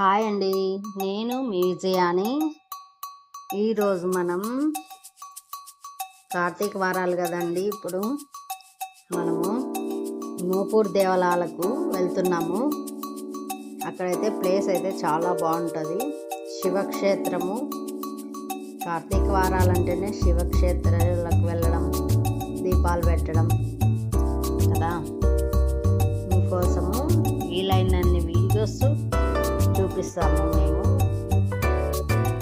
Hi అండి. నేను మీ విజయాని. ఈరోజు మనం కార్తీక వారాలు కదండి ఇప్పుడు. మనము నూపూర్ దేవాలయాలకు వెళ్తున్నాము. అక్కడైతే ప్లేస్ అయితే చాలా బాగుంటుంది. శివక్షేత్రము. కార్తీక వారాలు అంటేనే శివక్షేత్రాలకు వెళ్ళడం దీపాలు పెట్టడం కదా. మీకోసము వీలైనన్ని వీడియోస్ చూపిస్తాము మేము.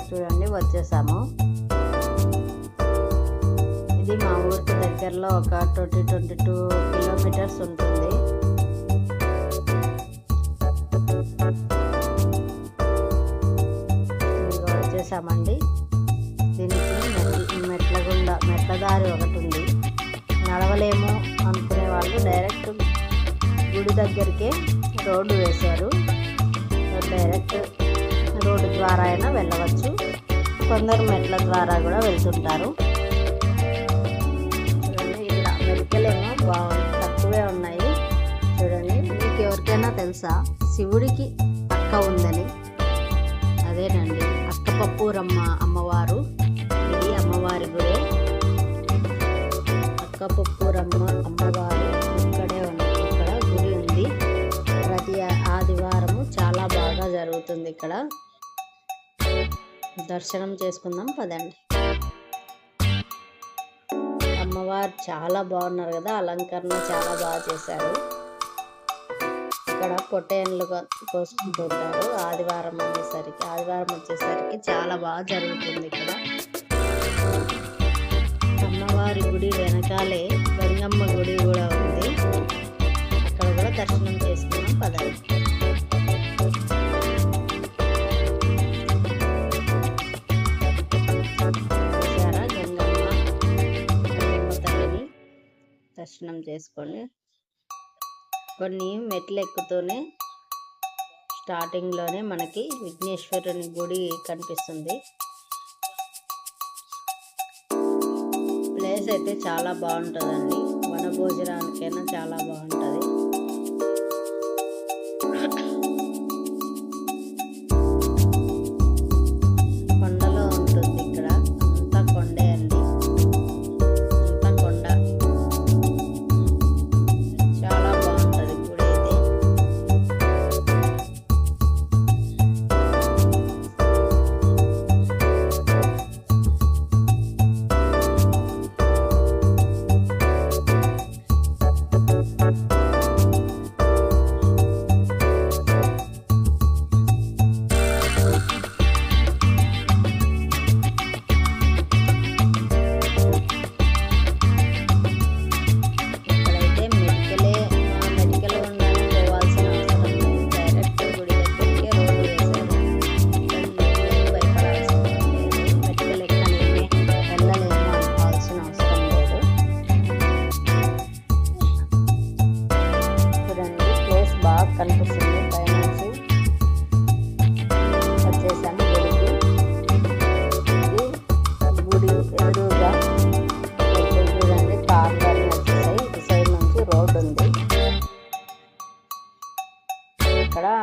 చూడండి వచ్చేసాము. ఇది మా ఊరికి దగ్గరలో ఒక ట్వంటీ ట్వంటీ టూ కిలోమీటర్స్ ఉంటుంది. వచ్చేసామండి. దీనికి మెట్ల మెట్ల గుండా మెట్ల దారి ఒకటి ఉంది. నడవలేము అనుకునే వాళ్ళు డైరెక్ట్ గుడి దగ్గరికే రోడ్డు వేశారు. డైరెక్ట్ రోడ్డు ద్వారా అయినా వెళ్ళవచ్చు. కొందరు మెట్ల ద్వారా కూడా వెళ్తుంటారు. ఇక్కడ మెడికలేమో బాగుంది తక్కువే ఉన్నాయి. చూడండి మీకు ఎవరికైనా తెలుసా? శివుడికి అక్క ఉందని. అదేనండి అక్కపప్పూరమ్మ అమ్మవారు. ఇది అమ్మవారి గుడే. అక్కపప్పూరమ్మ అమ్మవారు. అవుతుంది ఇక్కడ. దర్శనం చేసుకుందాం పదండి. అమ్మవారు చాలా బాగున్నారు కదా అలంకరణ చాలా బాగా చేశారు. ఇక్కడ పొట్టేన్లు కోసుకుంటుంటారు ఆదివారం వచ్చేసరికి ఆదివారం వచ్చేసరికి చాలా బాగా జరుగుతుంది ఇక్కడ. దర్శనం చేసుకోండి కొన్ని మెట్లు ఎక్కుతూనే స్టార్టింగ్లోనే మనకి విఘ్నేశ్వరుని గుడి కనిపిస్తుంది. ప్లేస్ అయితే చాలా బాగుంటుందండి. వన భోజనానికైనా చాలా బాగుంటుంది.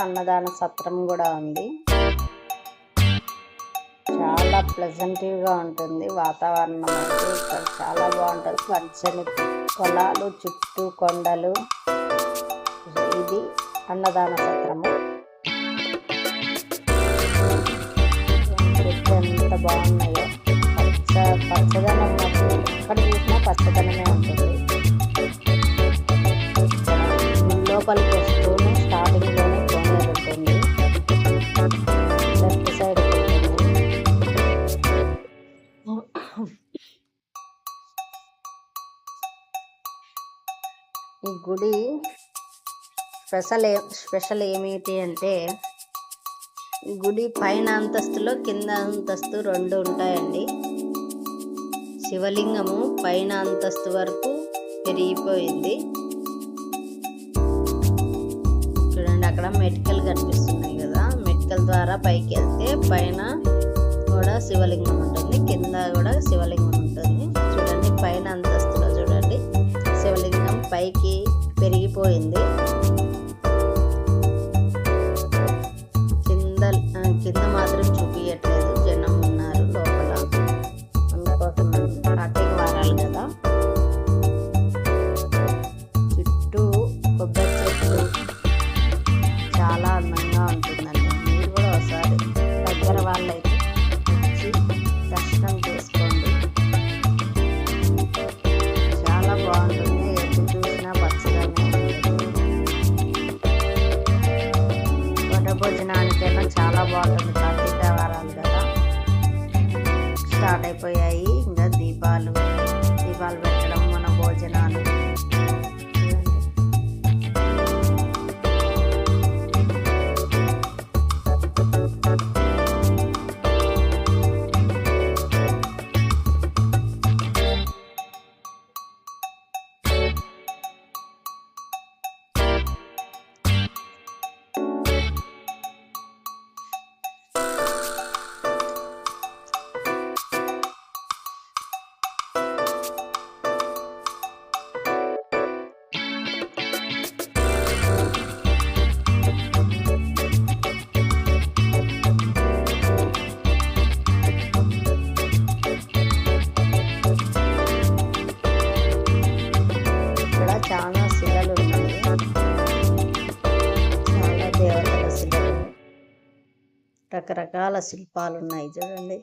అన్నదాన సత్రం కూడా ఉంది. చాలా ప్లెజెంట్గా ఉంటుంది. వాతావరణం అయితే ఇక్కడ చాలా బాగుంటుంది. పచ్చని పొలాలు చుట్టూ కొండలు. ఇది అన్నదాన సత్రము. చెట్లు ఎంత బాగున్నాయో. పచ్చ పచ్చదనం మాత్రం ఎక్కడ చూసినా పచ్చదనమే ఉంటుంది. లోపలికి స్పెషల్ ఏ స్పెషల్ ఏమిటి అంటే గుడి పైన అంతస్తులో కింద అంతస్తు రెండు ఉంటాయండి. శివలింగము పైన అంతస్తు వరకు పెరిగిపోయింది. చూడండి అక్కడ మెడికల్ కనిపిస్తున్నాయి కదా. మెడికల్ ద్వారా పైకి వెళ్తే పైన కూడా శివలింగం ఉంటుంది కింద కూడా శివలింగం ఉంటుంది. చూడండి పైన అంతస్తులో చూడండి శివలింగం పైకి పెరిగిపోయింది. ఉంటుందండి. మీరు కూడా ఒకసారి దగ్గర వాళ్ళైతే వచ్చి దర్శనం చేసుకోండి. చాలా బాగుంటుంది. ఎప్పుడు చూసినా పచ్చదనం. వడ భోజనానికైనా చాలా బాగుంటుంది. కార్తీక కదా. స్టార్ట్ అయిపోయాయి. ఇంకా దీపాలు దీపాలు పెట్టడం మన భోజనాలు. రకరకాల శిల్పాలు ఉన్నాయి చూడండి.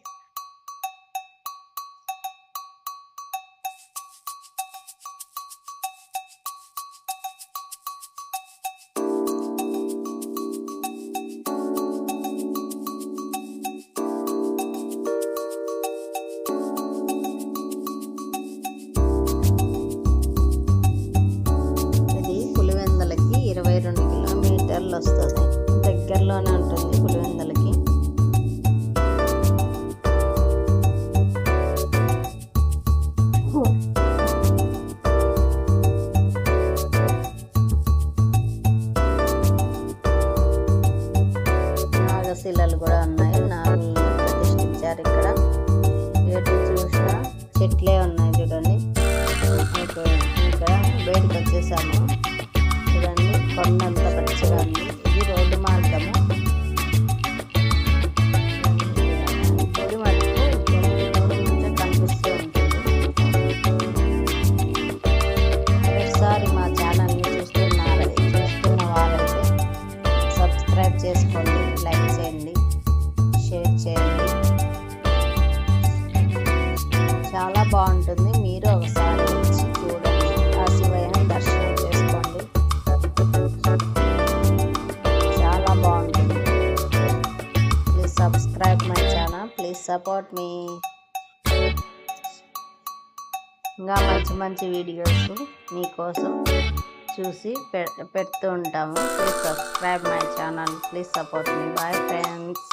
చెట్లే ఉన్నాయి. సపోర్ట్ మీ ఇంకా మంచి మంచి వీడియోస్ మీకోసం చూసి పెడుతూ ఉంటాము. Please subscribe my channel please support me bye friends